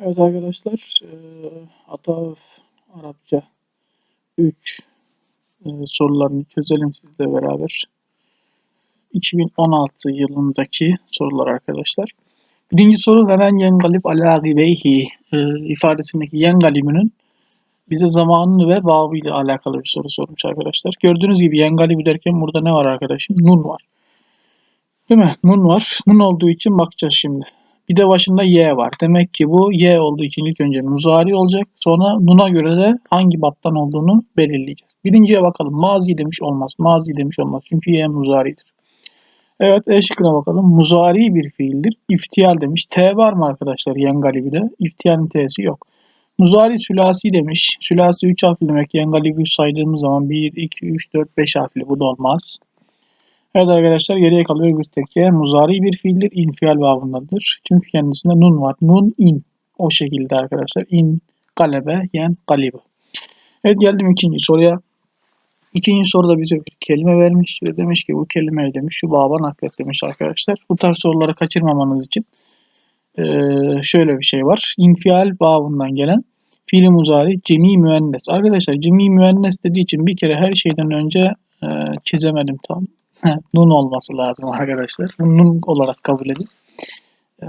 Evet arkadaşlar, eee Atavef Arapça 3 eee, sorularını çözelim sizle beraber. 2016 yılındaki sorular arkadaşlar. Birinci soru ve men yengalib ala gibeyhi eee, ifadesindeki yengalibinin bize zamanını ve babı ile alakalı bir soru sormuş arkadaşlar. Gördüğünüz gibi yengalib derken burada ne var arkadaşım? Nun var. Değil mi? Nun var. Nun olduğu için bakacağız şimdi. Bir de başında y var. Demek ki bu y olduğu için ilk önce muzari olacak. Sonra nuna göre de hangi baptan olduğunu belirleyeceğiz. Birinciye bakalım. Mazi demiş olmaz. Mazi demiş olmaz. Çünkü y muzaridir. Evet E şıkkına bakalım. Muzari bir fiildir. İftiyal demiş. T var mı arkadaşlar Yengalibi'de? İftiyalin T'si yok. Muzari sülasi demiş. Sülasi 3 harfli demek. 3 saydığımız zaman 1, 2, 3, 4, 5 harfli. Bu da olmaz. Evet arkadaşlar geriye kalıyor bir tek y. Muzari bir fiildir. İnfial babındadır. Çünkü kendisinde nun var. Nun in. O şekilde arkadaşlar. In galebe yen galibe. Evet geldim ikinci soruya. İkinci soruda bize bir kelime vermiş ve demiş ki bu kelimeyi demiş şu baba naklet demiş arkadaşlar. Bu tarz soruları kaçırmamanız için şöyle bir şey var. İnfial babından gelen fiili muzari cemi müennes. Arkadaşlar cemi müennes dediği için bir kere her şeyden önce çizemedim tam. Nun olması lazım arkadaşlar. Nun olarak kabul edin. Ee,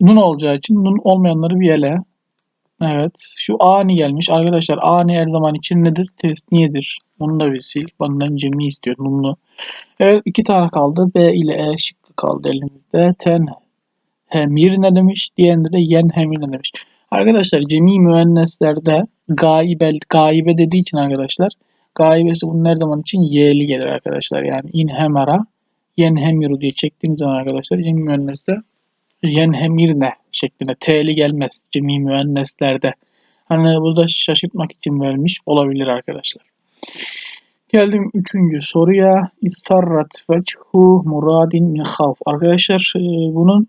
nun olacağı için nun olmayanları bir ele. Evet. Şu ani gelmiş. Arkadaşlar ani her zaman için nedir? Tesniyedir. Bunu da bir sil. Benden cemi istiyor. Nunlu. Evet iki tane kaldı. B ile E şıkkı kaldı elimizde. Ten hemir ne demiş? Diğerinde de yen hemir ne demiş? Arkadaşlar cemi müenneslerde gaibel, gaibe dediği için arkadaşlar Gaibesi bunun her zaman için y'li gelir arkadaşlar. Yani in hemara yen hemiru diye çektiğiniz zaman arkadaşlar cemi müenneste yen hemirne şeklinde t'li gelmez cemi müenneslerde. Hani burada şaşırtmak için vermiş olabilir arkadaşlar. Geldim üçüncü soruya. İstarrat vechu muradin min havf. Arkadaşlar e, bunun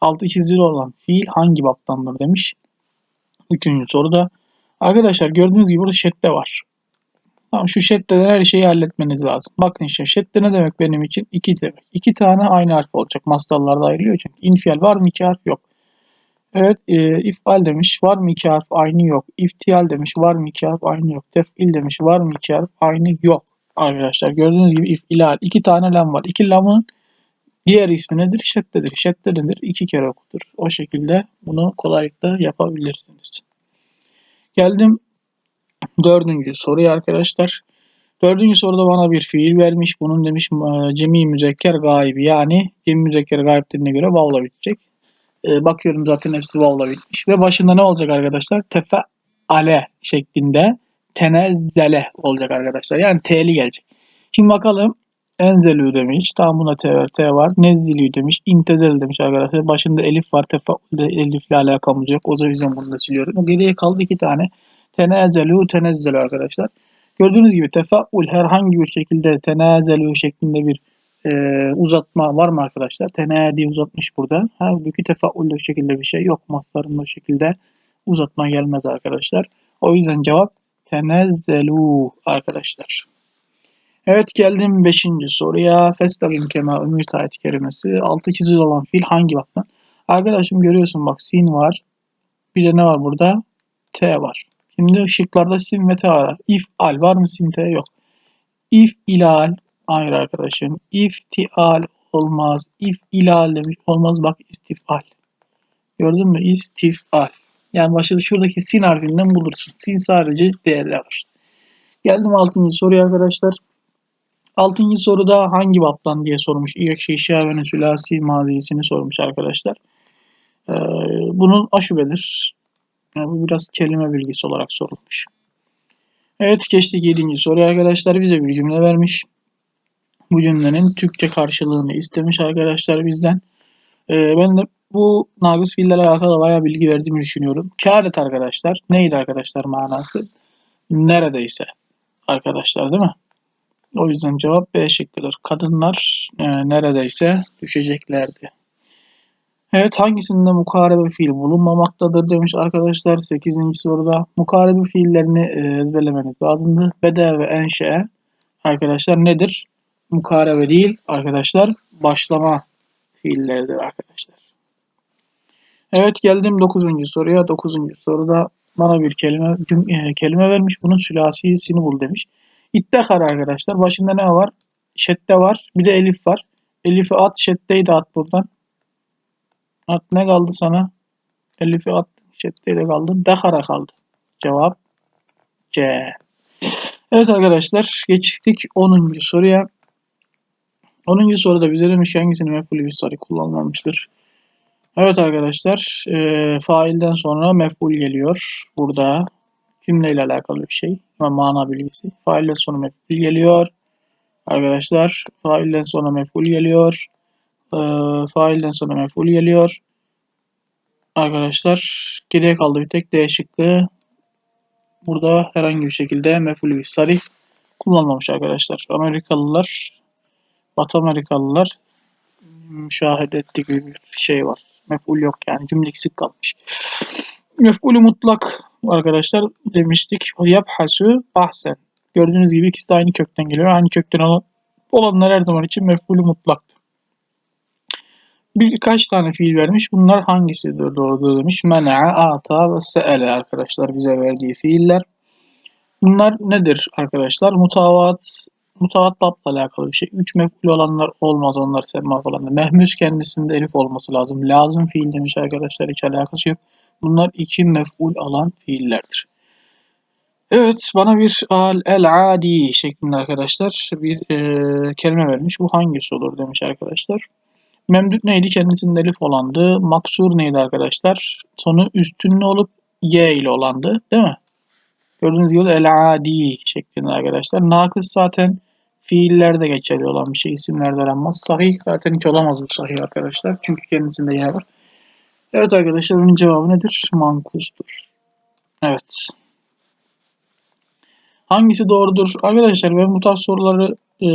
altı çizili olan fiil hangi baptandır demiş. Üçüncü soruda. Arkadaşlar gördüğünüz gibi burada şedde var. Tamam şu şeddeden her şeyi halletmeniz lazım. Bakın işte şedde ne demek benim için? İki demek. İki tane aynı harf olacak. Mastarlarda ayrılıyor çünkü. İnfial var mı iki harf? Yok. Evet e, ifal demiş. Var mı iki harf? Aynı yok. İftiyal demiş. Var mı iki harf? Aynı yok. Tefil demiş. Var mı iki harf? Aynı yok. Arkadaşlar gördüğünüz gibi ifilal. iki tane lam var. İki lamın diğer ismi nedir? Şeddedir. Şedde nedir? İki kere okutur. O şekilde bunu kolaylıkla yapabilirsiniz. Geldim Dördüncü soruya arkadaşlar. Dördüncü soruda bana bir fiil vermiş. Bunun demiş e, cemi müzekker gaybi. Yani cemi müzekker gayb dediğine göre vavla bitecek. E, bakıyorum zaten hepsi vavla bitmiş. Ve başında ne olacak arkadaşlar? Tefe ale şeklinde tenezzele olacak arkadaşlar. Yani t'li gelecek. Şimdi bakalım. Enzelü demiş. Tamam buna t var. T var. Nezzilü demiş. İntezel demiş arkadaşlar. Başında elif var. Tefaulde elifle alakam olacak. O yüzden bunu da siliyorum. Geriye kaldı iki tane. Tenezelu tenezzelu arkadaşlar. Gördüğünüz gibi tefaul herhangi bir şekilde tenezelu şeklinde bir e, uzatma var mı arkadaşlar? Tenadi uzatmış burada. Halbuki tefaulle şekilde bir şey yok. Maslarında şekilde uzatma gelmez arkadaşlar. O yüzden cevap tenezzelu arkadaşlar. Evet geldim 5. soruya. Festabim kema ümür ayet kerimesi. Altı çizili olan fil hangi baktan? Arkadaşım görüyorsun bak sin var. Bir de ne var burada? T var. Şimdi şıklarda sin ve te var. If al var mı sin te yok. If ilal hayır arkadaşım. İftial olmaz. If ilal demiş olmaz. Bak istifal. Gördün mü? İstifal. Yani başta şuradaki sin harfinden bulursun. Sin sadece D'de var. Geldim 6. soruya arkadaşlar. 6. soruda hangi baptan diye sormuş. İyekşi şavenin sülasi mazisini sormuş arkadaşlar. Ee, bunun aşubedir. Yani bu biraz kelime bilgisi olarak sorulmuş. Evet geçtik 7. soruya arkadaşlar bize bir cümle vermiş. Bu cümlenin Türkçe karşılığını istemiş arkadaşlar bizden. Ee, ben de bu nagız fiillerle alakalı bayağı bilgi verdiğimi düşünüyorum. Kâret arkadaşlar. Neydi arkadaşlar manası? Neredeyse arkadaşlar değil mi? O yüzden cevap B şıkkıdır. Kadınlar e, neredeyse düşeceklerdi. Evet hangisinde mukarebe fiil bulunmamaktadır demiş arkadaşlar 8. soruda. Mukarebe fiillerini e, ezberlemeniz lazımdı. Bede ve enşe arkadaşlar nedir? Mukarebe değil arkadaşlar başlama fiilleridir arkadaşlar. Evet geldim 9. soruya. 9. soruda bana bir kelime cüm- e, kelime vermiş. Bunun sülasisini bul demiş. İttekar arkadaşlar. Başında ne var? Şedde var. Bir de elif var. Elifi at. Şeddeyi de at buradan. At ne kaldı sana? Elifi at. Şeddeyi de kaldı. Dekara kaldı. Cevap C. Evet arkadaşlar geçtik 10. soruya. 10. soruda bize demiş ki hangisinin mef'ulü bir sarı kullanılmamıştır? Evet arkadaşlar e, failden sonra mef'ul geliyor burada. Cümleyle alakalı bir şey ama mana bilgisi. Failden sonra mef'ul geliyor. Arkadaşlar failden sonra mef'ul geliyor. E, failden sonra mef'ul geliyor. Arkadaşlar geriye kaldı bir tek D şıkkı. Burada herhangi bir şekilde mef'ulü bir sarih kullanmamış arkadaşlar. Amerikalılar, Batı Amerikalılar müşahede ettiği bir şey var. Mef'ul yok yani cümle eksik kalmış. Mef'ulü mutlak arkadaşlar demiştik. Yaphasu ahsen. Gördüğünüz gibi ikisi aynı kökten geliyor. Aynı kökten olan, olanlar her zaman için mef'ulü mutlaktır. Birkaç tane fiil vermiş. Bunlar hangisidir doğrudur demiş. Mena'a, ata ve se'ele arkadaşlar bize verdiği fiiller. Bunlar nedir arkadaşlar? Mutavat, mutavat babla alakalı bir şey. Üç mef'ul olanlar olmaz onlar semma falan. Mehmus kendisinde elif olması lazım. Lazım fiil demiş arkadaşlar hiç alakası yok. Bunlar iki mef'ul alan fiillerdir. Evet bana bir al el adi şeklinde arkadaşlar bir e, kelime vermiş. Bu hangisi olur demiş arkadaşlar. Memdut neydi? Kendisinde elif olandı. Maksur neydi arkadaşlar? Sonu üstünlü olup y ile olandı. Değil mi? Gördüğünüz gibi el-adi şeklinde arkadaşlar. Nakıs zaten fiillerde geçerli olan bir şey. isimlerde aranmaz. Sahih zaten hiç olamaz bu sahih arkadaşlar. Çünkü kendisinde yer var. Evet arkadaşlar bunun cevabı nedir? Mankustur. Evet. Hangisi doğrudur? Arkadaşlar ben bu tarz soruları e,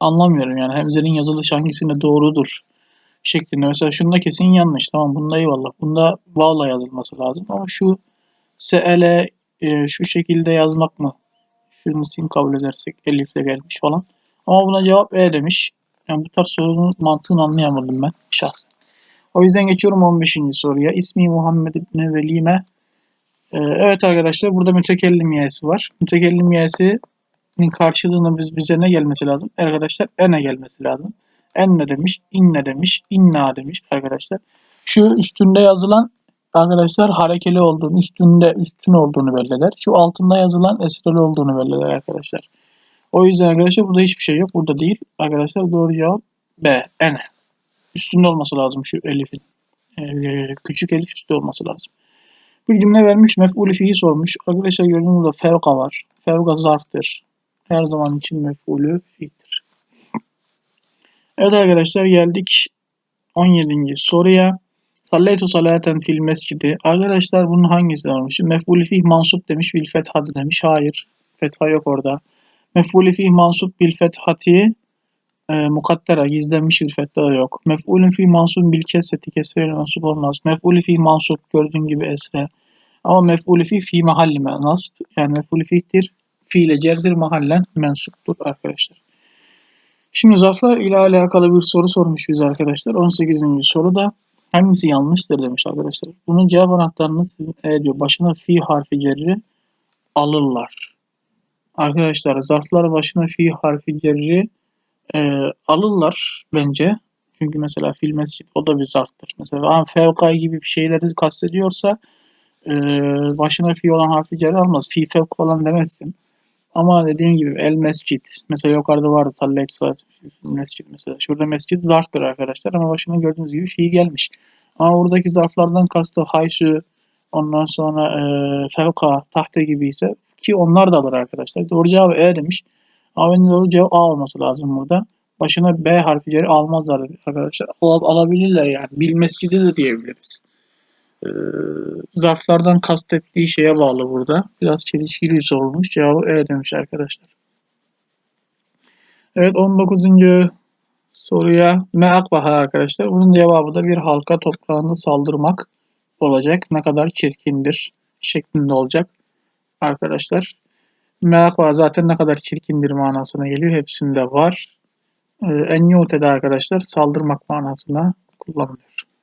anlamıyorum yani. Hemzenin yazılışı hangisinde doğrudur şeklinde. Mesela şunda kesin yanlış. Tamam bunda eyvallah. Bunda valla yazılması lazım. Ama şu se'ele e, şu şekilde yazmak mı? Şunu isim kabul edersek elifle gelmiş falan. Ama buna cevap E demiş. Yani bu tarz sorunun mantığını anlayamadım ben şahsen. O yüzden geçiyorum 15. soruya. İsmi Muhammed İbni Velime. Ee, evet arkadaşlar burada mütekellim yesi var. Mütekellim yesinin karşılığında biz, bize ne gelmesi lazım? Arkadaşlar ene gelmesi lazım. En ne demiş? İnne demiş. İnna demiş arkadaşlar. Şu üstünde yazılan arkadaşlar harekeli olduğunu, üstünde üstün olduğunu belli eder. Şu altında yazılan esreli olduğunu belli eder arkadaşlar. O yüzden arkadaşlar burada hiçbir şey yok. Burada değil. Arkadaşlar doğru cevap B. Ene. Üstünde olması lazım şu elifin. Ee, küçük elif üstü olması lazım. Bir cümle vermiş. Mef'ulü fihi sormuş. Arkadaşlar gördüğünüz burada fevka var. Fevka zarftır. Her zaman için mef'ulü fi'dir. Evet arkadaşlar geldik 17. soruya. Sallaytu salaten fil mescidi. Arkadaşlar bunun hangisi olmuş? Mef'ulü fih mansup demiş. Bil fethadi demiş. Hayır. Fetha yok orada. Mef'ulü fih mansup bil fethati e, mukaddera gizlenmiş bir fetha yok. Mef'ulün fi mansub bil kesreti kesreyle mansup olmaz. Mef'ulü fi mansup gördüğün gibi esre. Ama mef'ulü fi fi mahalli nasb. Yani mef'ulü fi'tir. Fiile cerdir mahallen mensuptur arkadaşlar. Şimdi zarflar ile alakalı bir soru sormuş biz arkadaşlar. 18. soruda hangisi yanlıştır demiş arkadaşlar. Bunun cevap anahtarını sizin e diyor. Başına fi harfi cerri alırlar. Arkadaşlar zarflar başına fi harfi cerri e, alırlar bence. Çünkü mesela fil mescid o da bir zarftır. Mesela fevkay gibi bir şeyleri kastediyorsa e, başına fi olan harfi cer almaz. Fi fevk falan demezsin. Ama dediğim gibi el mescid. Mesela yukarıda vardı sallayt saat mescid mesela. Şurada mescid zarftır arkadaşlar ama başına gördüğünüz gibi fi gelmiş. Ama buradaki zarflardan kastı haysu ondan sonra e, fevka tahta gibi ise ki onlar da alır arkadaşlar. Doğru cevabı E demiş. A'nın doğru cevap A olması lazım burada. Başına B harfileri almazlar arkadaşlar. Al, alabilirler yani. Bil mescidi de diyebiliriz. Ee, zarflardan kastettiği şeye bağlı burada. Biraz çelişkili sorulmuş. Cevabı E demiş arkadaşlar. Evet 19. soruya me akbaha arkadaşlar. Bunun cevabı da bir halka toprağında saldırmak olacak. Ne kadar çirkindir şeklinde olacak arkadaşlar. Merakva zaten ne kadar çirkindir manasına geliyor. Hepsinde var. Ee, en de arkadaşlar saldırmak manasına kullanılıyor.